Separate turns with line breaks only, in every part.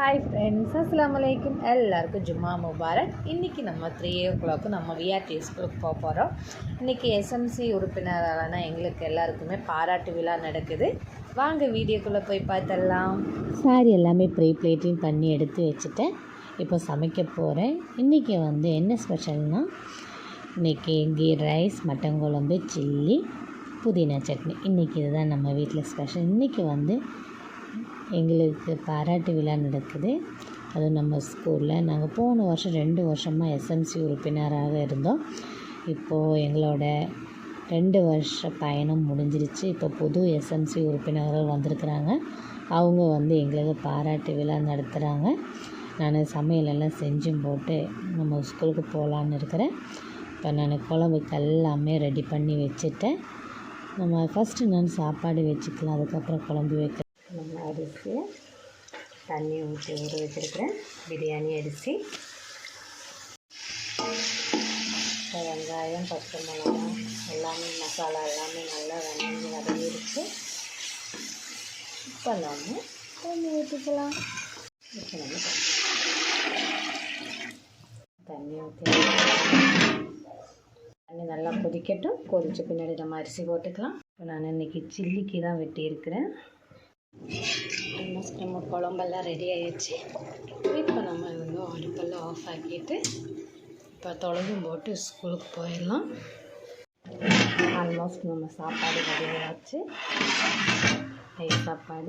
Hi friends அஸ்லாம் வலைக்கும் எல்லாருக்கும் ஜும்மா முபாரக். இன்றைக்கி நம்ம த்ரீ ஓ கிளாக்கு நம்ம விஆர்டி ஸ்கூலுக்கு போக போகிறோம் இன்றைக்கி எஸ்எம்சி உறுப்பினரான எங்களுக்கு எல்லாருக்குமே பாராட்டு விழா நடக்குது. வாங்க வீடியோக்குள்ளே போய் பார்த்துடலாம்.
சாரி எல்லாமே ப்ரீ பிளேட்டிங் பண்ணி எடுத்து வச்சுட்டேன். இப்போ சமைக்க போகிறேன் இன்றைக்கி வந்து என்ன ஸ்பெஷல்னால் இன்றைக்கி கீ ரைஸ் மட்டன் குழம்பு சில்லி புதினா சட்னி. இன்றைக்கி இதுதான் நம்ம வீட்டில் ஸ்பெஷல் இன்றைக்கி வந்து எங்களுக்கு பாராட்டு விழா நடக்குது. அதுவும் நம்ம ஸ்கூலில். நாங்கள் போன வருஷம் ரெண்டு வருஷமாக எஸ்எம்சி உறுப்பினராக இருந்தோம். இப்போது எங்களோட ரெண்டு வருஷ பயணம் முடிஞ்சிருச்சு. இப்போ புது எஸ்எம்சி உறுப்பினர்கள் வந்திருக்கிறாங்க. அவங்க வந்து எங்களுக்கு பாராட்டு விழா நடத்துகிறாங்க நான் சமையலெல்லாம் செஞ்சும் போட்டு நம்ம ஸ்கூலுக்கு போகலான்னு இருக்கிறேன். இப்போ நான் குழம்புக்கு எல்லாமே ரெடி பண்ணி வச்சுட்டேன். நம்ம ஃபஸ்ட்டு நான் சாப்பாடு வச்சுக்கலாம். அதுக்கப்புறம் குழம்பு வைக்க
நம்ம அரிசியை தண்ணி ஊற்றி ஊற வச்சுருக்கிறேன் பிரியாணி அரிசி. இப்போ வெங்காயம் பச்சை மிளகா எல்லாமே மசாலா எல்லாமே நல்லா வதங்கி வதங்கிடுச்சு. இப்போ நம்ம தண்ணி ஊற்றிக்கலாம் இப்போ நம்ம தண்ணி ஊற்றி தண்ணி நல்லா கொதிக்கட்டும். கொதிச்ச பின்னாடி நம்ம அரிசி போட்டுக்கலாம். இப்போ நான் இன்றைக்கி சில்லிக்கு தான் வெட்டியிருக்கிறேன். ஆல்மோஸ்ட் நம்ம குழம்பெல்லாம் ரெடி ஆயிடுச்சு. இப்போ நம்ம வந்து அடுப்பெல்லாம் ஆஃப் ஆக்கிட்டு இப்போ தொலைவும் போட்டு ஸ்கூலுக்கு போயிடலாம். ஆல்மோஸ்ட் நம்ம சாப்பாடு ரெடியாகிடுச்சு ஆச்சு சாப்பாடு.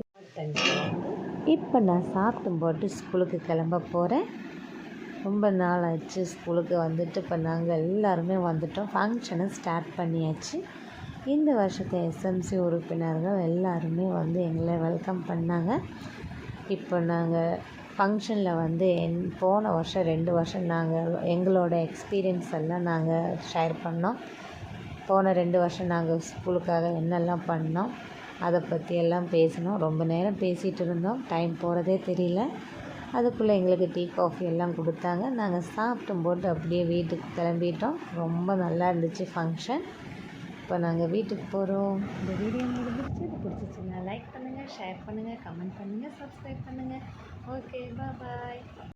இப்போ நான் சாப்பிட்டு போட்டு ஸ்கூலுக்கு கிளம்ப போகிறேன் ரொம்ப நாள் ஆச்சு ஸ்கூலுக்கு வந்துட்டு இப்போ நாங்கள் எல்லாருமே வந்துட்டோம். ஃபங்க்ஷனை ஸ்டார்ட் பண்ணியாச்சு. இந்த வருஷத்து எஸ்எம்சி உறுப்பினர்கள் எல்லாருமே வந்து எங்களை வெல்கம் பண்ணாங்க. இப்போ நாங்கள் ஃபங்க்ஷனில் வந்து என் போன வருஷம் ரெண்டு வருஷம் நாங்கள் எங்களோட எக்ஸ்பீரியன்ஸ் எல்லாம் நாங்கள் ஷேர் பண்ணோம். போன ரெண்டு வருஷம் நாங்கள் ஸ்கூலுக்காக என்னெல்லாம் பண்ணோம் அதை பற்றி எல்லாம் பேசினோம். ரொம்ப நேரம் பேசிகிட்டு இருந்தோம். டைம் போகிறதே தெரியல. அதுக்குள்ளே எங்களுக்கு டீ காஃபி எல்லாம் கொடுத்தாங்க. நாங்கள் சாப்பிட்டும் போட்டு அப்படியே வீட்டுக்கு கிளம்பிட்டோம். ரொம்ப நல்லா இருந்துச்சு ஃபங்க்ஷன் இப்போ நாங்கள் வீட்டுக்கு போகிறோம் இந்த வீடியோ முடிஞ்சிருச்சு. இது பிடிச்சிச்சுன்னா லைக் பண்ணுங்கள் ஷேர் பண்ணுங்கள் கமெண்ட் பண்ணுங்கள் சப்ஸ்கிரைப் பண்ணுங்கள் ஓகே பாய்